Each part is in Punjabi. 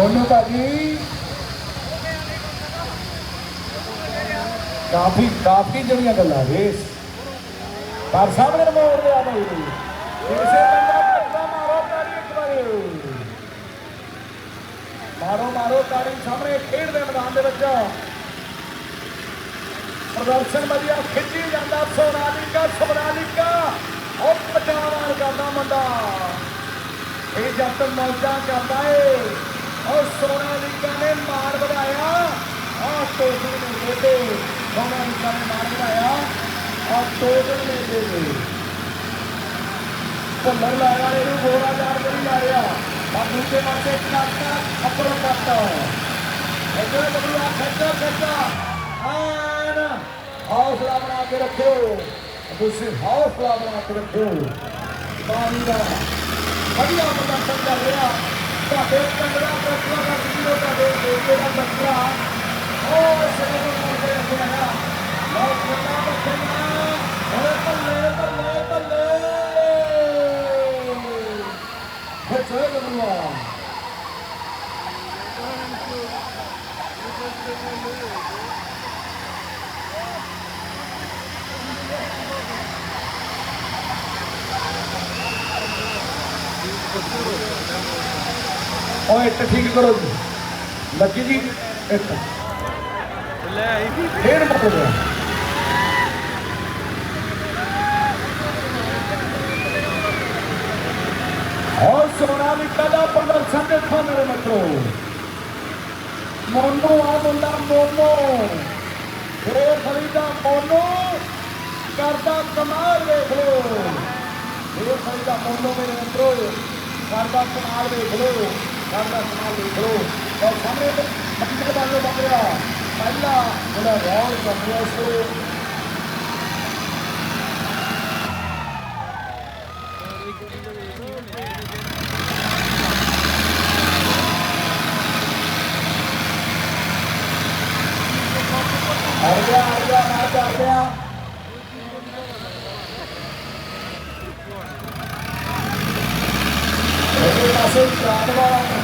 ਮੋਨੂ ਭਾਜੀ ਕਾਫੀ ਕਾਫੀ ਜਿਹੜੀਆਂ ਗੱਲਾਂ ਰੇਸ ਪਰ ਸਾਹਮਣੇ ਨੂੰ ਮੋੜ ਲਿਆ ਭਾਈ। ਇਸੇ ਬੰਦਾ ਪੱਟਾ ਮਾਰੋ ਤਾੜੀ ਇੱਕ ਵਾਰੀ। ਮਾਰੋ ਮਾਰੋ ਤਾੜੀ ਸਾਹਮਣੇ ਖੇਡ ਦੇ ਮੈਦਾਨ ਦੇ ਵਿੱਚ। ਪ੍ਰਦਰਸ਼ਨ ਵਧੀਆ, ਖਿੱਚੀ ਜਾਂਦਾ ਸੋਨਾਲੀਕਾ ਸੋਨਾਲੀਕਾ ਉਹ ਪਟਾਵਾਰ ਕਰਦਾ ਮੁੰਡਾ। ਇਹ ਜੱਟ ਮੌਜਾਂ ਕਰਦਾ ਏ। ਉਹ ਸੋਨਾਲੀਕਾ ਨੇ ਮਾਰ ਵਧਾਇਆ। ਆਹ ਟੋਟਲ ਨੇ ਦੇ ਦੇ ਸੋਨਾਲੀਕਾ ਨੇ ਮਾਰ ਵਧਾਇਆ। ਆਹ ਟੋਟਲ ਦੇ ਦੇ ਭੁੱਲਰ ਲਾਇਆ ਇਹਨੂੰ ਗੋਰਾ ਜਾਰ ਕਰੀ ਲਾਇਆ। ਆ ਦੂਜੇ ਪਾਸੇ ਕਨਾਟਾ ਅੱਪਰ ਕੱਟ। ਇੱਧਰ ਬਬਲੂ ਆ ਖੱਟਾ ਖੱਟਾ ਆਨ ਹੌਸਲਾ ਬਣਾ ਕੇ ਰੱਖਿਓ। ਤੁਸੀਂ ਹੌਸਲਾ ਬਣਾ ਕੇ ਰੱਖਿਓ। ਪਾਣੀ ਦਾ ਵਧੀਆ ਪ੍ਰਦਰਸ਼ਨ ਕਰ ਰਿਹਾ। ਤੁਹਾਡੇ ਕੰਗੜਾ ਪ੍ਰਸ਼ਨਾਂ ਦਾ ਵੀਡੀਓ ਤੁਹਾਡੇ ਦੇਖੇ ਦਾ ਬੱਚਾ ਉਹ ਸੇਵ ਕਰਦੇ ਰੱਖਿਆ ਲਓ ਖੋਟਾ ਬੱਚਾ ਓਏ ਬੱਲੇ ਬੱਲੇ ਬੱਲੇ ਖੇਚੋ ਬਨਵਾ ਓਏ ਇੱਟ ਠੀਕ ਕਰੋ ਜੀ। ਲੱਗੀ ਜੀ ਇੱਟ ਲੈ ਆਈ ਸੀ ਫੇਰ ਮੁੱਕ ਗਿਆ। ਔਰ ਸੋਨਾਲੀਕਾ ਦਾ ਪ੍ਰਦਰਸ਼ਨ ਦੇਖੋ ਮੇਰੇ ਮਿੱਤਰੋ। ਮੋਨੋ, ਆ ਮੁੰਡਾ ਮੋਨੋ। ਫੇਰ ਫਰੀਦਾ ਮੋਨੋ। ਕਰਦਾ ਕਮਾਲ ਦੇਖ ਲੋ ਫੇਰ ਫਰੀਦਾ ਮੋਨੋ ਮੇਰੇ ਮਿੱਤਰੋ। ਕਰਦਾ ਕਮਾਲ ਦੇਖ ਲੋ ਕਰਦਾ ਕਮਾਲ ਦੇਖ ਲੋ ਔਰ ਸਾਹਮਣੇ ਮੱਕੀ ਦਾ ਬੱਗ ਰਿਹਾ। ਪਹਿਲਾ ਜਿਹੜਾ ਰੌਲ ਕਰ ਰਿਹਾ ਸੀ ਆ ਗਿਆ ਆ ਗਿਆ ਮਾਰ ਕਰ ਗਿਆ। ਪਾਸੇ ਚਾਰ ਵਾਲਾ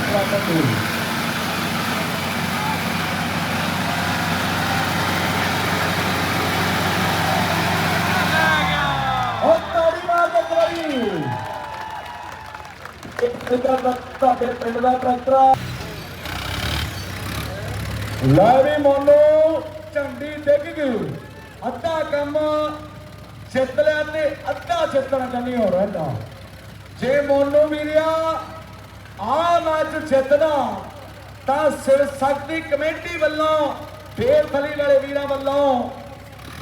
ਟਰੱਕ ਪਿੰਡ ਦਾ ਟਰੈਕਟਰ ਲੈ ਵੀ ਮੋਨੋ ਝੰਡੀ ਡਿੱਗ ਗਈ ਅੱਧਾ ਕੰਮ ਜਿੱਤ ਲਿਆ ਤੇ ਅੱਧਾ ਜਿੱਤਣਾ ਚਾਹਨੀ ਹੋ ਰਹਿੰਦਾ ਜੇ ਮੋਨੋ ਰਿਹਾ ਆ ਮੈਚ ਜਿੱਤਣਾ ਤਾਂ ਸਿਰ ਸ਼ਕਤੀ ਕਮੇਟੀ ਵੱਲੋਂ, ਫੇਰ ਫਲੀ ਵਾਲੇ ਵੀਰਾਂ ਵੱਲੋਂ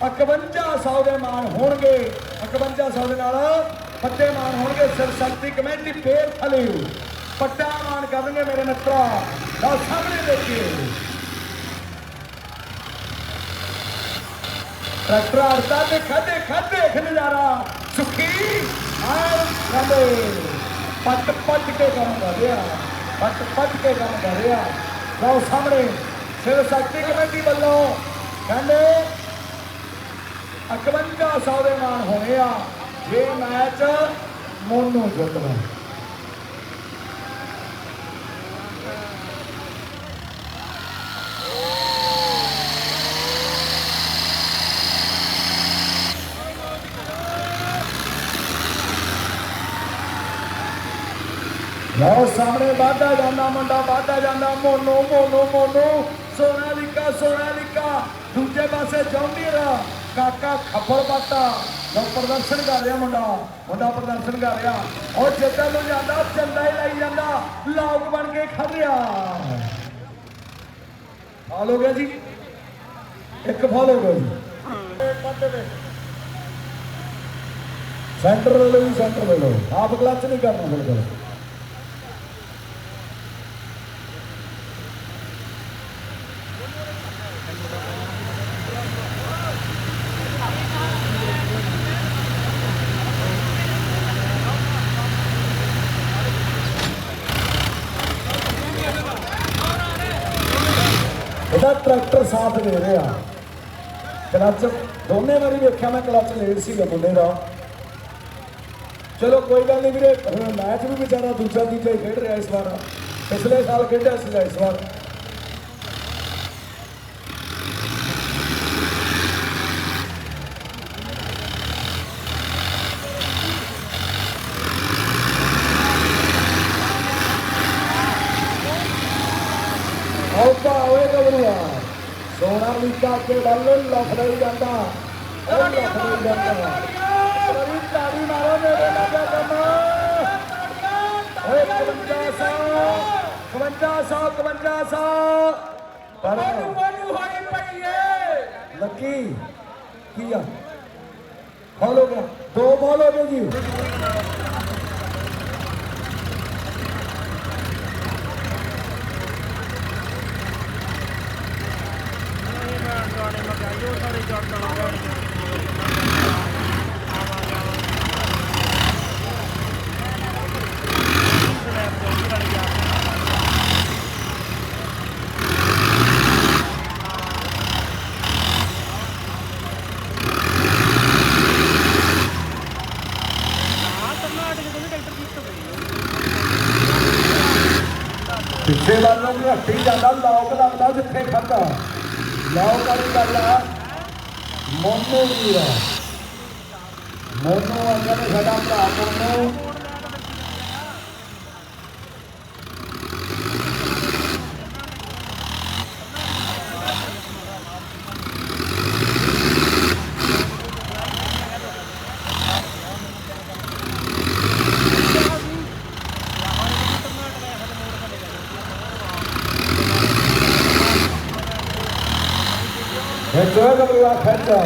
5100 ਦੇ ਮਾਣ ਹੋਣਗੇ। 5100 ਦੇ ਨਾਲ ਪੱਟੇ ਮਾਣ ਹੋਣਗੇ, ਸਿਰ ਸ਼ਕਤੀ ਕਮੇਟੀ ਫੇਰ ਫਲੀ। ਪੱਟਾ ਮਾਣ ਕਰਨਗੇ ਮੇਰੇ ਮਿੱਤਰਾ ਲਓ ਸਾਹਮਣੇ ਦੇਖੀਏ। ਟਰੈਕਟਰ ਅੜਤਾ ਤੇ ਖਾਦੇ ਖਾਦੇ ਨਜ਼ਾਰਾ ਸੁਖੀ ਆਰ ਖਾਦੇ। ਪੱਟ ਪੱਟ ਕੇ ਕੰਮ ਕਰ ਰਿਹਾ। ਪੱਟ ਪੱਟ ਕੇ ਕੰਮ ਕਰ ਰਿਹਾ। ਲਓ ਸਾਹਮਣੇ ਸਿਰ ਸ਼ਕਤੀ ਕਮੇਟੀ ਵੱਲੋਂ ਕਹਿੰਦੇ 5100 ਦੇ ਮਾਨ ਹੋਣੇ ਆ, ਜੇ ਮੈਚ ਮੋਨੂ ਜਿੱਤਣਾ ਲਓ ਸਾਹਮਣੇ ਵਾਧਾ ਜਾਂਦਾ ਮੁੰਡਾ, ਵਾਧਾ ਜਾਂਦਾ mono mono mono. Sonalika Sonalika ਦੂਜੇ ਪਾਸੇ ਜੌਂਡੀਰ ਕਾਕਾ ਖੱਬਲ ਬਾਟਾ ਲਓ, ਪ੍ਰਦਰਸ਼ਨ ਕਰ ਰਿਹਾ ਮੁੰਡਾ ਮੁੰਡਾ ਪ੍ਰਦਰਸ਼ਨ ਕਰ ਰਿਹਾ। ਉਹ ਜਿੱਦਾਂ ਨੂੰ ਜਾਂਦਾ ਚੱਲਦਾ ਹੀ ਲਈ ਜਾਂਦਾ। ਲੋਕ ਬਣ ਕੇ ਖੜ ਰਿਹਾ। ਫਾਲ ਹੋ ਗਿਆ ਜੀ। ਇੱਕ ਫਾਲ ਹੋ ਗਿਆ ਜੀ। ਸੈਂਟਰ ਲੈ ਲਓ ਸੈਂਟਰ ਲੈ ਲਓ। ਆਪ ਕਲੱਚ ਨਹੀਂ ਕਰਨਾ ਬਿਲਕੁਲ ਇਹਦਾ ਟਰੈਕਟਰ ਸਾਥ ਦੇ ਰਿਹਾ। ਕਲੱਚ, ਦੋਨੇ ਵਾਰੀ ਵੇਖਿਆ ਮੈਂ ਕਲੱਚ ਲੇਟ ਸੀ ਮੁੰਡੇ ਦਾ। ਚਲੋ ਕੋਈ ਗੱਲ ਨਹੀਂ ਵੀਰੇ ਮੈਚ ਵੀ ਵਿਚਾਰਾ ਦੂਜਾ ਤੀਜਾ ਖੇਡ ਰਿਹਾ ਇਸ ਵਾਰ। ਪਿਛਲੇ ਸਾਲ ਖੇਡਿਆ ਸੀ ਇਸ ਵਾਰ। ਹੋਏ ਗਵਰੂਆ ਸੋਨਾ ਲੀਕਾ ਕੇ ਵੱਲ ਲਖੜਾਈ ਜਾਂਦਾ ਉਹ ਲਖੜਾਈ ਜਾਂਦਾ ਕਰੀ ਤਾੜੀ ਮਾਰੋ ਮੇਰੇ ਲਾਗੇ ਕੰਮ ਓਏ 5500 5500 5500 ਪਰ ਮਨੂ ਹੋਈ ਪਈ ਏ ਲੱਕੀ ਕੀ ਆ ਫਾਲ ਗਿਆ ਦੋ ਗਏ ਜੀ ਪਿੱਛੇ ਵੱਲ ਨੂੰ ਹੱਟੀ ਜਾਂਦਾ ਲੋਕ ਲੱਗਦਾ ਜਿੱਥੇ ਖੱਦਾ ਲੋਕ ਵਾਲੀ ਗੱਲ ਆ ਮੋਨੂ ਵੀਰਾ ਮੋਨੂ ਅੰਦਰ ਸਾਡਾ ਭਰਾ ਮੋਨੂ ਖੇਡੋ ਗਬਰੂਆ ਖੇਡੋ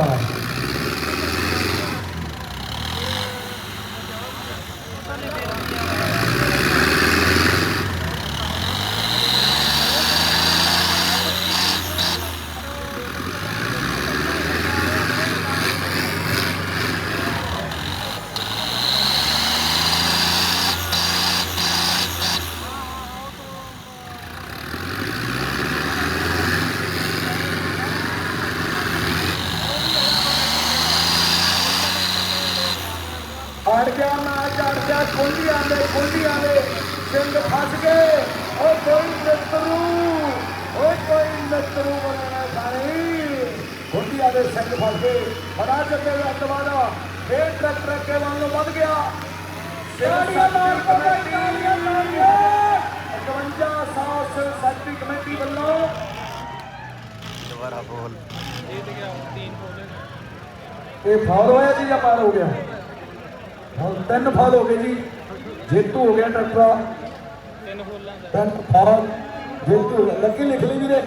ਅੜ ਗਿਆ ਨਾ ਚੜ ਗਿਆ ਕੁੰਡੀਆਂ ਦੇ ਕੁੰਡੀਆਂ ਦੇ ਸਿੰਘ ਫਸ ਗਏ। ਓ ਕੋਈ ਮਿੱਤਰੂ ਓ ਕੋਈ ਮਿੱਤਰੂ ਬਣਾਣਾ ਸਾਰੀ ਕੁੰਡੀਆਂ ਦੇ ਸਿੰਘ ਫਸ ਗਏ। ਬੜਾ ਚੱਕੇ ਦਾ ਦਵਾਦਾ ਫੇਰ ਟਰੈਕਟਰ ਅੱਗੇ ਵੱਲ ਨੂੰ ਵੱਧ ਗਿਆ। ਤਾੜੀਆਂ ਮਾਰ ਕੇ ਤਾੜੀਆਂ ਮਾਰ ਕੇ। 51 ਸੈਕਟਰੀ ਕਮੇਟੀ ਵੱਲੋਂ ਦੁਬਾਰਾ ਬੋਲ। ਇਹ ਤੇ ਗਿਆ ਤਿੰਨ ਬੋਲੇ ਇਹ ਫਾਲ ਹੋਇਆ ਜੀ ਜਾਂ ਪਾਰ ਹੋ ਗਿਆ? ਹੁਣ ਤਿੰਨ ਫਾਲ ਹੋ ਗਏ ਜੀ। ਜੇਤੂ ਹੋ ਗਿਆ ਟਰੈਕਟਰ ਤਿੰਨ ਬੋਲਾਂ ਦਾ। ਤਿੰਨ ਫਾਲ ਜੇਤੂ। ਲੱਕੀ ਲਿਖ ਲਈ ਵੀਰੇ।